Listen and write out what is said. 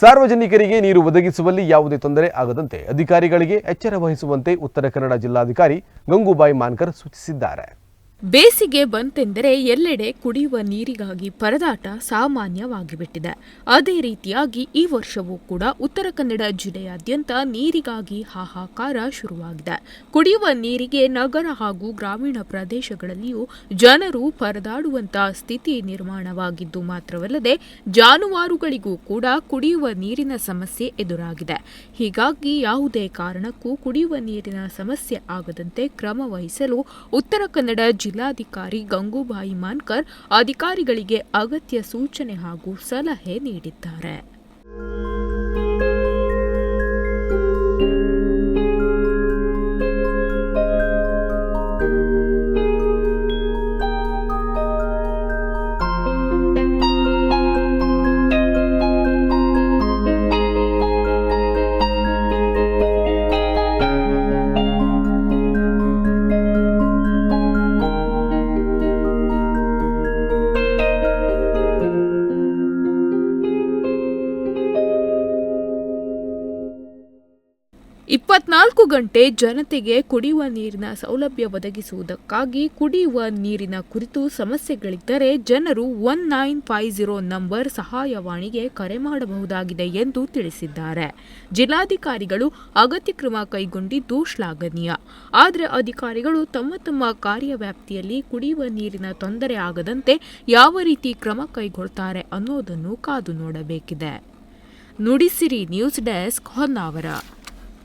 ಸಾರ್ವಜನಿಕರಿಗೆ ನೀರು ಒದಗಿಸುವಲ್ಲಿ ಯಾವುದೇ ತೊಂದರೆ ಆಗದಂತೆ ಅಧಿಕಾರಿಗಳಿಗೆ ಎಚ್ಚರ ವಹಿಸುವಂತೆ ಉತ್ತರ ಕನ್ನಡ ಜಿಲ್ಲಾಧಿಕಾರಿ ಗಂಗೂಬಾಯಿ ಮಾನ್ಕರ್ ಸೂಚಿಸಿದ್ದಾರೆ. ಬೇಸಿಗೆ ಬಂತೆಂದರೆ ಎಲ್ಲೆಡೆ ಕುಡಿಯುವ ನೀರಿಗಾಗಿ ಪರದಾಟ ಸಾಮಾನ್ಯವಾಗಿಬಿಟ್ಟಿದೆ. ಅದೇ ರೀತಿಯಾಗಿ ಈ ವರ್ಷವೂ ಕೂಡ ಉತ್ತರ ಕನ್ನಡ ಜಿಲ್ಲೆಯಾದ್ಯಂತ ನೀರಿಗಾಗಿ ಹಾಹಾಕಾರ ಶುರುವಾಗಿದೆ. ಕುಡಿಯುವ ನೀರಿಗೆ ನಗರ ಹಾಗೂ ಗ್ರಾಮೀಣ ಪ್ರದೇಶಗಳಲ್ಲಿಯೂ ಜನರು ಪರದಾಡುವಂತಹ ಸ್ಥಿತಿ ನಿರ್ಮಾಣವಾಗಿದ್ದು ಮಾತ್ರವಲ್ಲದೆ ಜಾನುವಾರುಗಳಿಗೂ ಕೂಡ ಕುಡಿಯುವ ನೀರಿನ ಸಮಸ್ಯೆ ಎದುರಾಗಿದೆ. ಹೀಗಾಗಿ ಯಾವುದೇ ಕಾರಣಕ್ಕೂ ಕುಡಿಯುವ ನೀರಿನ ಸಮಸ್ಯೆ ಆಗದಂತೆ ಕ್ರಮ ವಹಿಸಲು ಉತ್ತರ ಕನ್ನಡ ಜಿಲ್ಲಾಧಿಕಾರಿ ಗಂಗೂಬಾಯಿ ಮಾನ್ಕರ್ ಅಧಿಕಾರಿಗಳಿಗೆ ಅಗತ್ಯ ಸೂಚನೆ ಹಾಗೂ ಸಲಹೆ ನೀಡಿದ್ದಾರೆ. ಇಪ್ಪತ್ನಾಲ್ಕು ಗಂಟೆ ಜನತೆಗೆ ಕುಡಿಯುವ ನೀರಿನ ಸೌಲಭ್ಯ ಒದಗಿಸುವುದಕ್ಕಾಗಿ ಕುಡಿಯುವ ನೀರಿನ ಕುರಿತು ಸಮಸ್ಯೆಗಳಿದ್ದರೆ ಜನರು one nine five zero number ಸಹಾಯವಾಣಿಗೆ ಕರೆ ಮಾಡಬಹುದಾಗಿದೆ ಎಂದು ತಿಳಿಸಿದ್ದಾರೆ. ಜಿಲ್ಲಾಧಿಕಾರಿಗಳು ಅಗತ್ಯ ಕ್ರಮ ಕೈಗೊಂಡಿದ್ದು ಶ್ಲಾಘನೀಯ. ಆದರೆ ಅಧಿಕಾರಿಗಳು ತಮ್ಮ ತಮ್ಮ ಕಾರ್ಯವ್ಯಾಪ್ತಿಯಲ್ಲಿ ಕುಡಿಯುವ ನೀರಿನ ತೊಂದರೆ ಆಗದಂತೆ ಯಾವ ರೀತಿ ಕ್ರಮ ಕೈಗೊಳ್ತಾರೆ ಅನ್ನೋದನ್ನು ಕಾದು ನೋಡಬೇಕಿದೆ. Nudisiri news desk Honnavar.